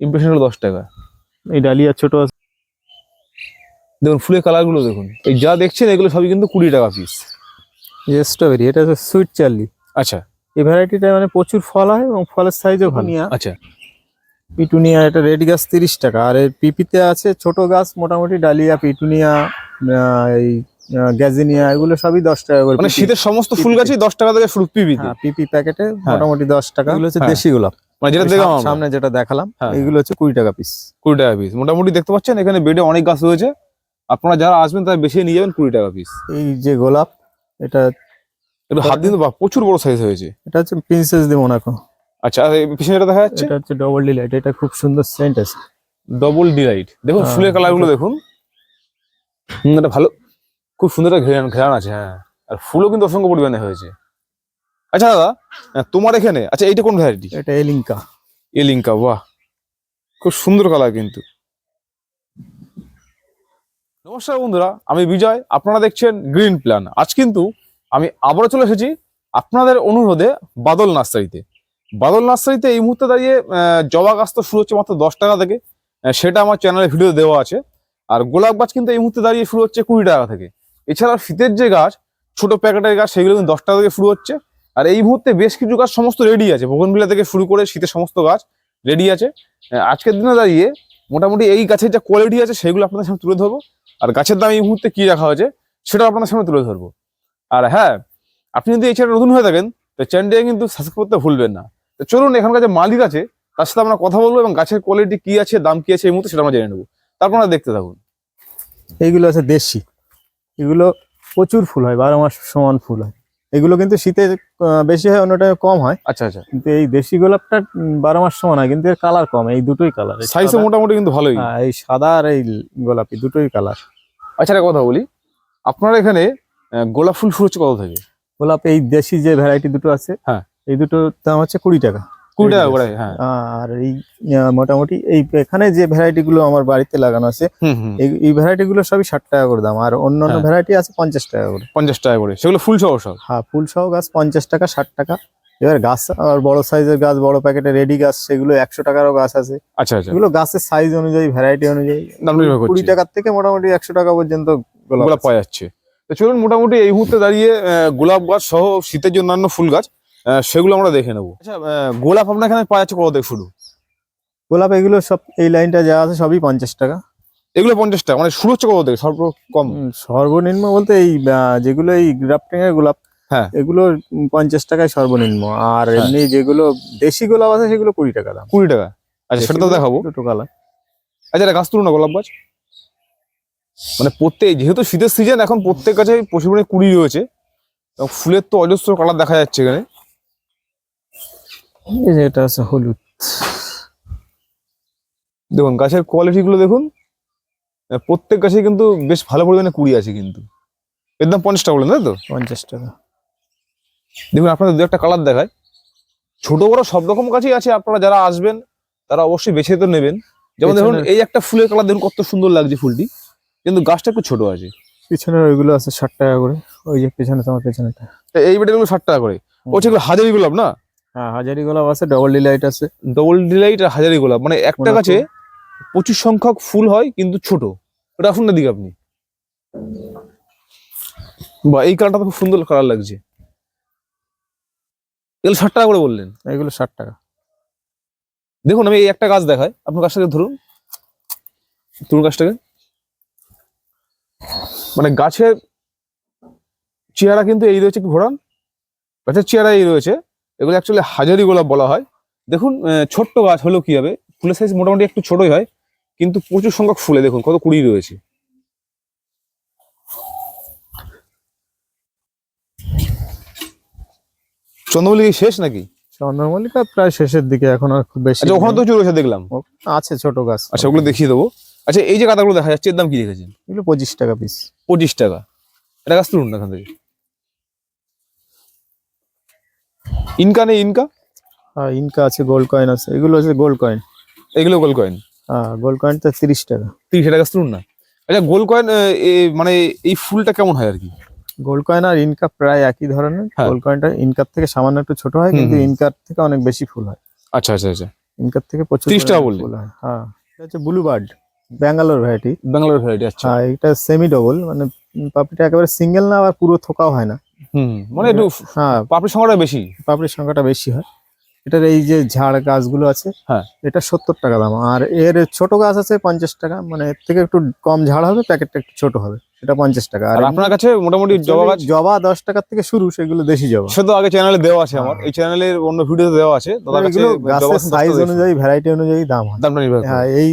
Impression হলো দশ টাকা। এই ডালিয়া ছোট আছে। দেখুন ফুলের কালারগুলো দেখুন। এই যা দেখছেন এগুলো সবই কিন্তু কুড়ি টাকা পিস যে স্ট্রবেরি এটা হচ্ছে সুইট চার্লি আচ্ছা। এই ভ্যারাইটিটা মানে প্রচুর ফল হয় এবং ফলের সাইজও ভালো। আচ্ছা। পিটুনিয়া এটা রেড গাছ তিরিশ টাকা। আর এর পিপিতে আছে ছোট গাছ মোটামুটি ডালিয়া পিটুনিয়া আহ, এই গ্যাজিনিয়া এগুলো সবই দশ টাকা করে মানে শীতের সমস্ত ফুল গাছই দশ টাকা থেকে শুরু পিবিতে হ্যাঁ পিপি প্যাকেটে মোটামুটি দশ টাকা। এগুলো হচ্ছে হ্যাঁ। দেশি গোলাপ। মানে যেটা দেখলাম সামনে যেটা দেখালাম হ্যাঁ। এগুলো হচ্ছে কুড়ি টাকা পিস কুড়ি টাকা পিস মোটামুটি দেখতে পাচ্ছেন এখানে বেডে অনেক গাছ রয়েছে। আপনারা যারা আসবেন তারা বেশি নিয়ে যাবেন কুড়ি টাকা পিস এই যে গোলাপ এটা একটু হাত দিন প্রচুর বড় সাইজ হয়েছে। এটা হচ্ছে প্রিন্সেস দি মোনাকো আচ্ছা পিছনে যেটা দেখা যাচ্ছে? এটা হচ্ছে ডবল ডিলাইট এটা খুব সুন্দর সেন্ট আছে। ডবল ডিলাইট দেখুন হ্যাঁ, ফুলের কালারগুলো দেখুন। এটা ভালো। খুব সুন্দর একটা ঘেরান ঘেরান আছে হ্যাঁ। আর ফুলও কিন্তু অসংখ্য পরিমাণে হয়েছে। আচ্ছা দাদা তোমার এখানে? আচ্ছা এইটা কোন ভ্যারাইটি এটা এলিঙ্কা। এলিঙ্কা বাহ। খুব সুন্দর কালার কিন্তু। নমস্কার বন্ধুরা আমি বিজয় আপনারা দেখছেন গ্রিন প্ল্যান আজ কিন্তু আমি আবারও চলে এসেছি আপনাদের অনুরোধে বাদল নার্সারিতে। বাদল নার্সারিতে এই মুহূর্তে দাঁড়িয়ে জবা গাছ তো শুরু হচ্ছে মাত্র দশ টাকা থেকে। সেটা আমার চ্যানেলে ভিডিও দেওয়া আছে। আর গোলাপ গাছ কিন্তু এই মুহূর্তে দাঁড়িয়ে শুরু হচ্ছে কুড়ি টাকা থেকে। এছাড়া শীতের যে গাছ ছোট প্যাকেটের গাছ সেগুলো কিন্তু দশ টাকা থেকে শুরু হচ্ছে। আর এই মুহূর্তে বেশ কিছু গাছ সমস্ত রেডি আছে। বগনবিলা থেকে শুরু করে শীতের সমস্ত গাছ রেডি আছে। আজকের দিনে দাঁড়িয়ে মোটামুটি এই গাছের যা কোয়ালিটি আছে সেগুলো আপনাদের সামনে তুলে ধরবো। আর গাছের দাম এই মুহূর্তে কি রাখা হয়েছে সেটাও আপনাদের সামনে তুলে ধরবো। আর হ্যাঁ আপনি যদি এই চ্যানেল নতুন হয়ে থাকেন, তো চ্যানেলটাকে কিন্তু সাবস্ক্রাইব করতে ভুলবেন না। তো চলুন, এখানকার যে মালিক আছে, তার সাথে আমরা কথা বলব এবং গাছের কোয়ালিটি কি আছে, দাম কি আছে, এই মুহূর্তে সেটা আমরা জেনে নেব। তারপর আমরা দেখতে থাকুন। এইগুলো আছে দেশি। এগুলো প্রচুর ফুল হয়, বারো মাস সমান ফুল হয়। এগুলো কিন্তু শীতে বেশি হয় অন্যটা কম হয়। আচ্ছা আচ্ছা। কিন্তু এই দেশি গোলাপটা বারো মাস সমান হয় কিন্তু এর কালার কম এই দুটোই কালার সাইজও মোটামুটি কিন্তু ভালোই। এই সাদা আর এই গোলাপি দুটোই কালার আচ্ছা একটা কথা বলি। আপনার এখানে গোলাপ ফুল ফুল হচ্ছে কত থেকে? গোলাপ এই দেশি যে ভ্যারাইটি দুটো আছে হ্যাঁ। এই দুটোর দাম হচ্ছে কুড়ি টাকা। কুড়ি টাকা করে হ্যাঁ। আর এই মোটামুটি এই এখানে যে ভ্যারাইটি গুলো আমার বাড়িতে লাগানো আছে এই ভ্যারাইটি গুলো সবই ষাট টাকা করে দাম আর অন্য অন্য। ভ্যারাইটি আছে পঞ্চাশ টাকা করে। পঞ্চাশ টাকা করে সেগুলো ফুল সহ সব? হ্যাঁ ফুল সহ গাছ পঞ্চাশ টাকা ষাট টাকা। এবার গাছ আর বড় সাইজের গাছ বড় প্যাকেটে রেডি গাছ সেগুলো একশো টাকারও গাছ আছে। আচ্ছা আচ্ছা। এগুলো গাছের সাইজ অনুযায়ী ভ্যারাইটি অনুযায়ী কুড়ি টাকার থেকে মোটামুটি একশো টাকা পর্যন্ত গোলাপ পাওয়া যাচ্ছে। তো চলুন মোটামুটি এই মুহূর্তে দাঁড়িয়ে গোলাপ গাছ সহ শীতের জন্য অন্যান্য ফুল গাছ সেগুলো আমরা দেখে নেব। আচ্ছা গোলাপ আপনার এখানে পাওয়া যাচ্ছে কত থেকে শুরু? গোলাপ এগুলো সব এই লাইনটা যা আছে সবই পঞ্চাশ টাকা। এগুলো পঞ্চাশ টাকা মানে শুরু হচ্ছে কত থেকে? সর্ব কম। সর্বনিম্ন বলতে এই যেগুলো এই গ্রাফটিং এর গোলাপ হ্যাঁ। এগুলো পঞ্চাশ টাকায় সর্বনিম্ন। আর হ্যাঁ। এমনি যেগুলো দেশি গোলাপ আছে সেগুলো কুড়ি টাকা দাম। কুড়ি টাকা। আচ্ছা সেটা তো দেখাবো। কালার আচ্ছা এটা গাছ তুলুন না গোলাপ গাছ। মানে প্রত্যেক যেহেতু শীতের সিজন এখন প্রত্যেক গাছে পরিমাণে কুড়ি রয়েছে। ফুলের তো অজস্র কালার দেখা যাচ্ছে এখানে। এই যে এটা আছে হলুদ। দেখুন গাছের কোয়ালিটি গুলো দেখুন প্রত্যেক গাছে কিন্তু বেশ ভালো পরিমাণে কুড়ি আছে কিন্তু। একদম পঞ্চাশ টাকা বললেন তাই তো? পঞ্চাশ টাকা। দেখুন আপনাদের দু একটা কালার দেখায় ছোট বড় সব রকম গাছই আছে আপনারা যারা আসবেন তারা অবশ্যই বেছে তো নেবেন। যেমন দেখুন এই একটা ফুলের কালার দেখুন কত সুন্দর লাগছে ফুলটি। কিন্তু গাছটা একটু ছোট আছে। পিছনের ওইগুলো আছে ষাট টাকা করে। ওই যে পেছনে তোমার পেছনেটা। এই বেটাগুলো ষাট টাকা করে। ও সেগুলো হাজারি গোলাপ না? হ্যাঁ হাজারি গোলাপ আছে ডবল ডিলাইট আছে। ডবল ডিলাইট আর হাজারি গোলাপ মানে একটা গাছে প্রচুর সংখ্যক ফুল হয় কিন্তু ছোট। আসুন না দিকে আপনি। বা এই কালারটা খুব সুন্দর কালার লাগছে। এগুলো ষাট টাকা করে বললেন। এগুলো ষাট টাকা। দেখুন আমি এই একটা গাছ দেখাই। আপনার গাছটাকে ধরুন। ধরুন গাছটাকে। মানে গাছের চেহারা কিন্তু এই রয়েছে কি ঘোরান? গাছের চেহারা এই রয়েছে। এগুলো অ্যাকচুয়ালি হাজারি গোলাপ বলা হয়। দেখুন ছোট্ট গাছ হলেও কি হবে? ফুলের সাইজ মোটামুটি একটু ছোটই হয় কিন্তু প্রচুর সংখ্যক ফুলে দেখুন কত কুড়ি রয়েছে। চন্দ্রমল্লিক শেষ নাকি? চন্দ্রমল্লিকা প্রায় শেষের দিকে এখন আর খুব বেশি আচ্ছা ওখানে তো। রয়েছে দেখলাম। আছে ছোট গাছ। আচ্ছা ওগুলো দেখিয়ে দেবো। আচ্ছা এই যে কাদাগুলো দেখা যাচ্ছে এর দাম কি রেখেছেন? এগুলো পঁচিশ টাকা পিস পঁচিশ টাকা। এটা গাছ তুলুন না এখান থেকে। ইনকা নেই ইনকা? হ্যাঁ ইনকা আছে গোল্ড কয়েন আছে। এগুলো আছে গোল্ড কয়েন এগুলো গোল কয়েন হ্যাঁ গোল্ড কয়েনটা তিরিশ টাকা। তিরিশ টাকা তুলুন। না আচ্ছা গোল কয়েন মানে এই ফুলটা কেমন হয় আর কি? গোল্ড কয়েন আর ইনকা প্রায় একই ধরনের। হ্যাঁ। গোল্ড কয়েনটা ইনকার থেকে সামান্য একটু ছোট হয় কিন্তু ইনকার থেকে অনেক বেশি ফুল হয়। আচ্ছা আচ্ছা আচ্ছা। ইনকার থেকে 30 টাকা বললে? হয়। হ্যাঁ এটা হচ্ছে blue bird Bangalore variety Bangalore variety আচ্ছা। হ্যাঁ এটা সেমি ডবল মানে পাপড়িটা একেবারে সিঙ্গেল না আবার পুরো থোকাও হয় না। হুম মানে একটু হ্যাঁ পাপড়ির সংখ্যাটা বেশি। পাপড়ির সংখ্যাটা বেশি হয়। এটার এই যে ঝাড় গাছগুলো আছে হ্যাঁ। এটা সত্তর টাকা দাম। আর এর ছোট গাছ আছে পঞ্চাশ টাকা মানে এর থেকে একটু কম ঝাড় হবে প্যাকেটটা একটু ছোট হবে। সেটা পঞ্চাশ টাকা। আর আপনার কাছে মোটামুটি জবা গাছ? জবা দশ টাকার থেকে শুরু সেগুলো দেশি জবা। তো আগে চ্যানেলে দেওয়া আছে আমার। হ্যাঁ। এই চ্যানেলের অন্য ভিডিওতে দেওয়া আছে। সাইজ অনুযায়ী ভ্যারাইটি অনুযায়ী দাম হয়। দামটা নির্ভর হ্যাঁ এই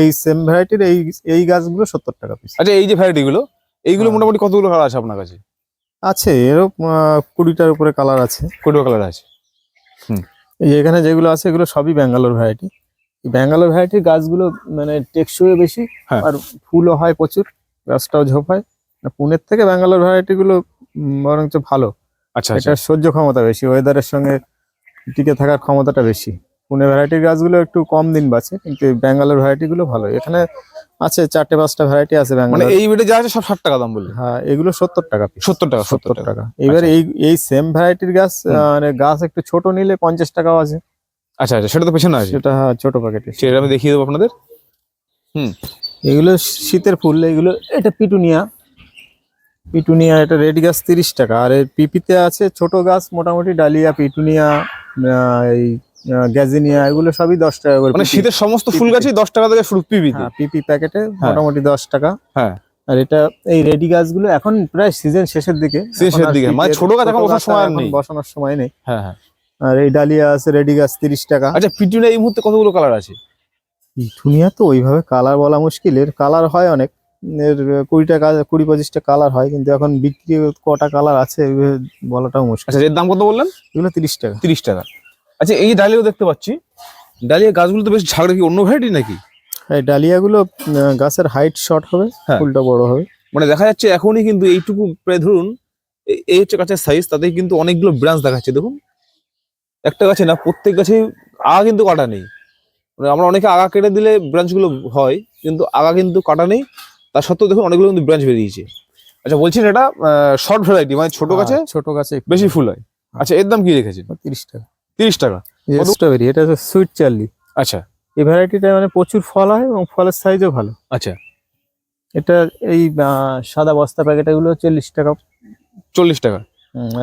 এই সেম ভ্যারাইটির এই এই গাছগুলো সত্তর টাকা পিস আচ্ছা এই যে ভ্যারাইটি গুলো এইগুলো হ্যাঁ। মোটামুটি কতগুলো কালার আছে আপনার কাছে? আছে এরও কুড়িটার উপরে কালার আছে। কোটো কালার আছে। এই এখানে যেগুলো আছে এগুলো সবই ব্যাঙ্গালোর ভ্যারাইটি ব্যাঙ্গালোর ভ্যারাইটির গাছগুলো মানে টেকসই বেশি হ্যাঁ। আর ফুলও হয় প্রচুর গাছটাও ঝোপ হয়। পুনের থেকে ব্যাঙ্গালোর ভ্যারাইটি গুলো বরঞ্চ ভালো। আচ্ছা আচ্ছা। এটা সহ্য ক্ষমতা বেশি ওয়েদারের সঙ্গে টিকে থাকার ক্ষমতাটা বেশি। পুনে ভ্যারাইটির গাছগুলো একটু কম দিন বাঁচে কিন্তু ব্যাঙ্গালোর ভ্যারাইটিগুলো ভালো। এখানে আছে চারটে পাঁচটা ভ্যারাইটি আছে মানে এই বেডে যা আছে সব ষাট টাকা দাম বললে হ্যাঁ এগুলো সত্তর টাকা সত্তর টাকা সত্তর টাকা। এবার এই এই সেম ভ্যারাইটির গাছ। মানে গাছ একটু ছোট নিলে পঞ্চাশ টাকাও আছে। আচ্ছা আচ্ছা সেটা তো পেছনে আছে। সেটা হ্যাঁ, ছোট প্যাকেটে সেটা আমি দেখিয়ে দেবো আপনাদের। হুম। এগুলো শীতের ফুল এগুলো এটা পিটুনিয়া। পিটুনিয়া এটা রেড গাছ তিরিশ টাকা। আর পিপিতে আছে ছোট গাছ মোটামুটি ডালিয়া পিটুনিয়া এই গ্যাজিনিয়া এগুলো সবই দশ টাকা করে মানে শীতের সমস্ত ফুল গাছই দশ টাকা থেকে শুরু পিবিতে হ্যাঁ পিপি প্যাকেটে মোটামুটি দশ টাকা। হ্যাঁ। আর এটা এই রেডি গাছগুলো এখন প্রায় সিজন শেষের দিকে। শেষের দিকে। মানে ছোট গাছ এখন বসার সময় নেই। বসানোর সময় নেই। হ্যাঁ হ্যাঁ। আর এই ডালিয়া আছে রেডি গাছ তিরিশ টাকা। আচ্ছা পিটুনে এই মুহূর্তে কতগুলো কালার আছে? পিটুনিয়া তো ওইভাবে কালার বলা মুশকিল। এর কালার হয় অনেক। এর কুড়িটা কুড়ি পঁচিশটা কালার হয় কিন্তু এখন বিক্রি কটা কালার আছে বলাটাও মুশকিল। আচ্ছা এর দাম কত বললেন? এগুলো তিরিশ টাকা। তিরিশ টাকা। আচ্ছা এই ডালিয়াও দেখতে পাচ্ছি। ডালিয়া গাছগুলো তো বেশ ঝাড় কি অন্য ভ্যারাইটি নাকি? এই ডালিয়াগুলো গাছের হাইট শর্ট হবে হ্যাঁ। ফুলটা বড় হবে। মানে দেখা যাচ্ছে এখনই কিন্তু এইটুকু প্রায় ধরুন এই হচ্ছে গাছের সাইজ তাতে কিন্তু অনেকগুলো ব্রাঞ্চ দেখাচ্ছে দেখুন। একটা গাছে না প্রত্যেক গাছে আগা কিন্তু কাটা নেই। মানে আমরা অনেকে আগা কেটে দিলে ব্রাঞ্চগুলো হয় কিন্তু আগা কিন্তু কাটা নেই। তার সত্ত্বেও দেখুন অনেকগুলো কিন্তু ব্রাঞ্চ বেরিয়েছে। আচ্ছা বলছেন এটা শর্ট ভ্যারাইটি মানে ছোট গাছে হ্যাঁ, ছোট গাছে বেশি ফুল হয়। আচ্ছা এর দাম কি রেখেছেন? তিরিশ টাকা। তিরিশ টাকা। স্ট্রবেরি এটা হচ্ছে সুইট চার্লি আচ্ছা। এই ভ্যারাইটিটা মানে প্রচুর ফল হয় এবং ফলের সাইজও ভালো। আচ্ছা। এটা এই সাদা বস্তা প্যাকেট এগুলো চল্লিশ টাকা। চল্লিশ টাকা।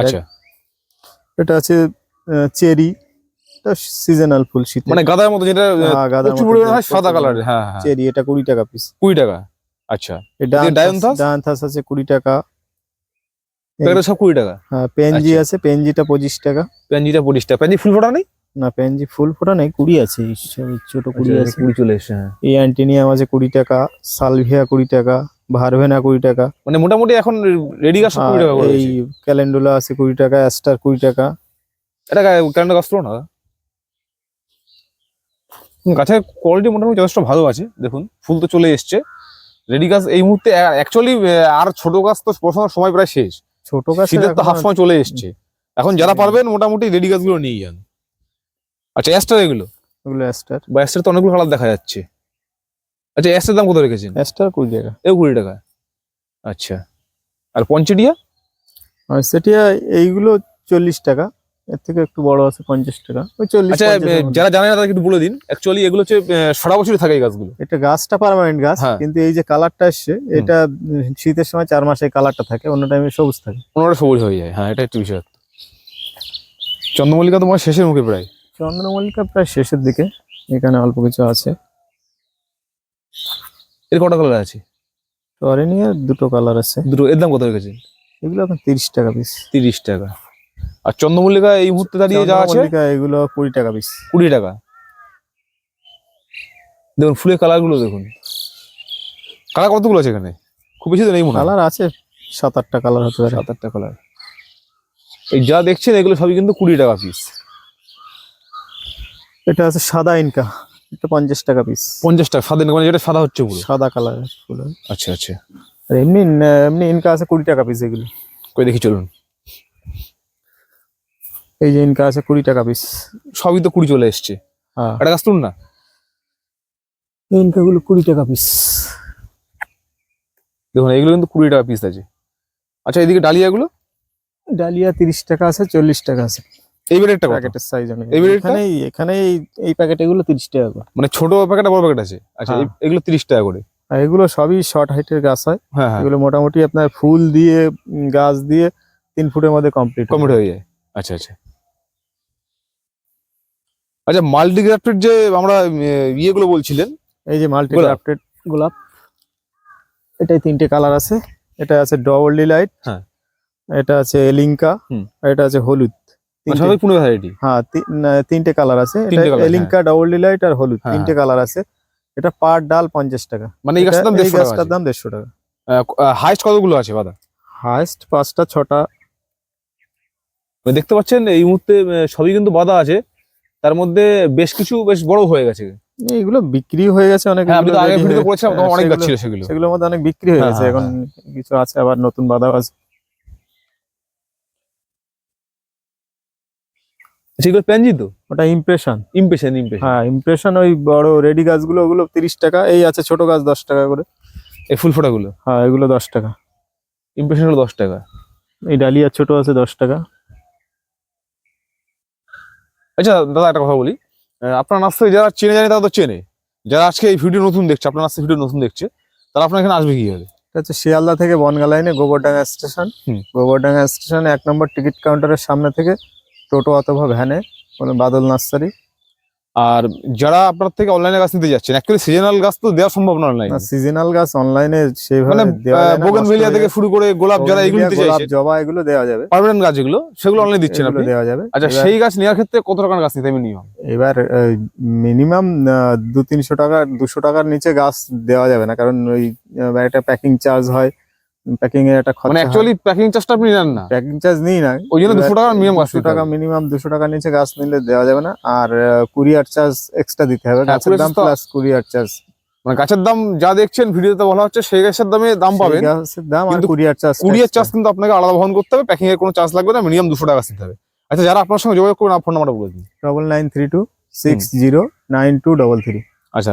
আচ্ছা। এটা আছে চেরি। এটা সিজনাল ফুল শীতে। মানে গাদার মতো যেটা আহ, প্রচুর পরিমাণে হয় সাদা কালারের হ্যাঁ হ্যাঁ। চেরি এটা কুড়ি টাকা পিস কুড়ি টাকা। আচ্ছা। এটা ডায়ান্থাস? ডায়ান্থাস আছে কুড়ি টাকা। প্যাকেটে সব কুড়ি টাকা? হ্যাঁ পেনজি আচ্ছা। আছে পেনজিটা পঁচিশ টাকা। প্যাঞ্জিটা পঁচিশ টাকা। প্যাঞ্জি ফুল ফোটা নেই? না পেনজি ফুল ফোটা নেই কুড়ি আছে ছোট কুড়ি আছে। কুড়ি চলে এসছে হ্যাঁ। এই অ্যান্টিনিয়াম আছে কুড়ি টাকা সালভিয়া কুড়ি টাকা ভারভেনা কুড়ি টাকা। মানে মোটামুটি এখন রেডি গাছ কুড়ি টাকা করে এই ক্যালেন্ডুলা আছে কুড়ি টাকা অ্যাস্টার কুড়ি টাকা। এটা ক্যালেন্ডার গাছ না? গাছের কোয়ালিটি মোটামুটি যথেষ্ট ভালো আছে দেখুন। ফুল তো চলে এসছে। রেডি গাছ এই মুহূর্তে অ্যাকচুয়ালি আর ছোট গাছ তো বসানোর সময় প্রায় শেষ। ছোট গাছ শীতের তো হাফ সময় চলে এসছে। এখন যারা পারবেন মোটামুটি রেডি গাছগুলো নিয়ে যান। আচ্ছা অ্যাস্টার এগুলো? এগুলো অ্যাস্টার বা অ্যাস্টার তো অনেকগুলো কালার দেখা যাচ্ছে। আচ্ছা অ্যাস্টার দাম কত রেখেছেন? অ্যাস্টার কুড়ি টাকা। এও কুড়ি টাকা। আচ্ছা। আর পঞ্চডিয়া আর সেটিয়া এইগুলো চল্লিশ টাকা। এর থেকে একটু বড় আছে পঞ্চাশ টাকা। ওই চল্লিশ আচ্ছা। যারা জানে না তারা একটু বলে দিন। অ্যাকচুয়ালি এগুলো হচ্ছে সারা বছরই থাকে এই গাছগুলো। এটা গাছটা পার্মানেন্ট গাছ হ্যাঁ। কিন্তু এই যে কালারটা এসছে এটা শীতের সময় চার মাসে কালারটা থাকে অন্য টাইমে সবুজ থাকে। পনেরোটা সবুজ হয়ে যায়। হ্যাঁ এটা একটু বিষয় চন্দ্রমল্লিকা তোমার শেষের মুখে প্রায়। চন্দ্রমল্লিকা প্রায় শেষের দিকে এখানে অল্প কিছু আছে। এর কটা কালার আছে? টরেনিয়া দুটো কালার আছে। দুটো এর দাম কত রেখেছেন? এগুলো এখন তিরিশ টাকা পিস তিরিশ টাকা। আর চন্দ্রমল্লিকা এই মুহূর্তে দাঁড়িয়ে যা আছে? এগুলো কুড়ি টাকা পিস কুড়ি টাকা। দেখুন ফুলের কালারগুলো দেখুন। কালার কতগুলো আছে এখানে? খুব বেশি তো নেই মনে কালার আছে সাত আটটা কালার হতে পারে। সাত আটটা কালার। এই যা দেখছেন এগুলো সবই কিন্তু কুড়ি টাকা পিস এটা আছে সাদা ইনকা। এটা পঞ্চাশ টাকা পিস পঞ্চাশ টাকা সাদা মানে যেটা সাদা হচ্ছে পুরো। সাদা কালার আচ্ছা আচ্ছা। আর এমনি এমনি ইনকা আছে কুড়ি টাকা পিস এগুলো। কই দেখি চলুন। এই যে ইনকা আছে কুড়ি টাকা পিস সবই তো কুড়ি চলে এসছে। হ্যাঁ। একটা গাছ তুলুন না। এই ইনকা গুলো কুড়ি টাকা পিস দেখুন এগুলো কিন্তু কুড়ি টাকা পিস আছে। আচ্ছা এদিকে ডালিয়াগুলো ডালিয়া তিরিশ টাকা আছে চল্লিশ টাকা আছে। এই প্যাকেটের সাইজ এই বেডেরটা? এখানে এখানে এই- এই প্যাকেট এগুলো তিরিশ টাকা করে। মানে ছোট প্যাকেট বড় প্যাকেট আছে? আচ্ছা হ্যাঁ। এগুলো তিরিশ টাকা করে। এগুলো সবই শর্ট হাইটের গাছ হ্যাঁ। হ্যাঁ এগুলো মোটামুটি আপনার ফুল দিয়ে গাছ দিয়ে তিন ফুটের মধ্যে কমপ্লিট কমপ্লিট হয়ে যায়। আচ্ছা আচ্ছা। আচ্ছা মাল্টিগ্রাফটেড যে আমরা ইয়েগুলো বলছিলেন। এই যে মাল্টি গোলাপ। গ্রাফটেড গোলাপ এটাই তিনটে কালার আছে। এটা আছে ডবল ডিলাইট হ্যাঁ। এটা আছে এলিঙ্কা। আর এটা আছে হলুদ। মানে তিনটে- পুরো ভ্যারাইটি হ্যাঁ তি- তিনটে কালার আছে। এলিঙ্কা ডবল ডিলাইট আর হলুদ। হ্যাঁ, তিনটে কালার আছে। এটা পার ডাল পঞ্চাশ টাকা। মানে এই গাছটার দাম দেড়শো টাকা হাইস্ট কতগুলো আছে বাদা? হাইস্ট পাঁচটা ছটা। দেখতে পাচ্ছেন এই মুহূর্তে সবই কিন্তু বাদা আছে। তার মধ্যে বেশ কিছু বেশ বড় হয়ে গেছে। এইগুলো বিক্রি হয়ে গেছে অনেক হ্যাঁ আমি তো আগে ভিডিও করেছিলাম তখন হ্যাঁ, অনেক গাছ ছিল সেগুলো। সেগুলোর মধ্যে অনেক বিক্রি হয়ে হ্যাঁ, গেছে এখন কিছু আছে আবার নতুন বাদাও আছে। সেগুলো প্যানজি তো? ওটা ইমপ্রেশন ইমপ্রেশন ইমপ্রেশন হ্যাঁ ইমপ্রেশন ওই বড় রেডি গাছগুলো ওগুলো তিরিশ টাকা এই আছে ছোট গাছ দশ টাকা করে। এই ফুল ফোটাগুলো? হ্যাঁ এগুলো দশ টাকা। ইমপ্রেশন হলো দশ টাকা। এই ডালিয়া ছোট আছে দশ টাকা। আচ্ছা দাদা একটা কথা বলি। আপনার নার্সারি যারা চেনে জানে তারা তো চেনে। যারা আজকে এই ভিডিও নতুন দেখছে আপনার নার্সারি ভিডিও নতুন দেখছে তারা আপনার এখানে আসবে কি হবে এটা হচ্ছে শিয়ালদা থেকে বনগা লাইনে গোবরডাঙ্গা স্টেশন হুম। গোবরডাঙ্গা স্টেশনে এক নম্বর টিকিট কাউন্টারের সামনে থেকে টোটো অথবা ভ্যানে কোনো বাদল নার্সারি। আর যারা আপনার থেকে অনলাইনে গাছ নিতে যাচ্ছেন অ্যাকচুয়ালি সিজনাল গাছ তো দেওয়া সম্ভব না অনলাইনে সিজনাল গাছ অনলাইনে সেইভাবে মানে দেওয়া যায় বোগেন ভেলিয়া থেকে শুরু করে গোলাপ যারা এগুলো নিতে চাইছে জবা এগুলো দেওয়া যাবে। পার্মানেন্ট গাছ এগুলো সেগুলো অনলাইনে দিচ্ছেন আপনি? দেওয়া যাবে। আচ্ছা সেই গাছ নেওয়ার ক্ষেত্রে কত টাকার গাছ নিতে মিনিমাম এবার মিনিমাম দু তিনশো টাকা দুশো টাকার নিচে গাছ দেওয়া যাবে না কারণ ওই একটা প্যাকিং চার্জ হয়। প্যাকিং এর একটা মানে অ্যাকচুয়ালি প্যাকিং চার্জটা আপনি নেন না। প্যাকিং চার্জ নিই না। ওই জন্য দুশো টাকার মিনিমাম দুশো টাকা মিনিমাম দুশো টাকার নিচে গাছ নিলে দেওয়া যাবে না। আর কুরিয়ার চার্জ এক্সট্রা দিতে হবে। হ্যাঁ, গাছের দাম প্লাস কুরিয়ার চার্জ মানে গাছের দাম যা দেখছেন ভিডিওতে বলা হচ্ছে সেই গাছের দামে দাম পাবেন। গাছের দাম আর কুরিয়ার চার্জ কুড়িয়ার চার্জ কিন্তু আপনাকে আলাদা বহন করতে হবে। প্যাকিং এর কোনো চার্জ লাগবে না মিনিমাম দুশো টাকা দিতে হবে। আচ্ছা যারা আপনার সঙ্গে যোগাযোগ করবেন ফোন নাম্বারটা বলে দিন। Double nine three two six zero nine two double three আচ্ছা আচ্ছা।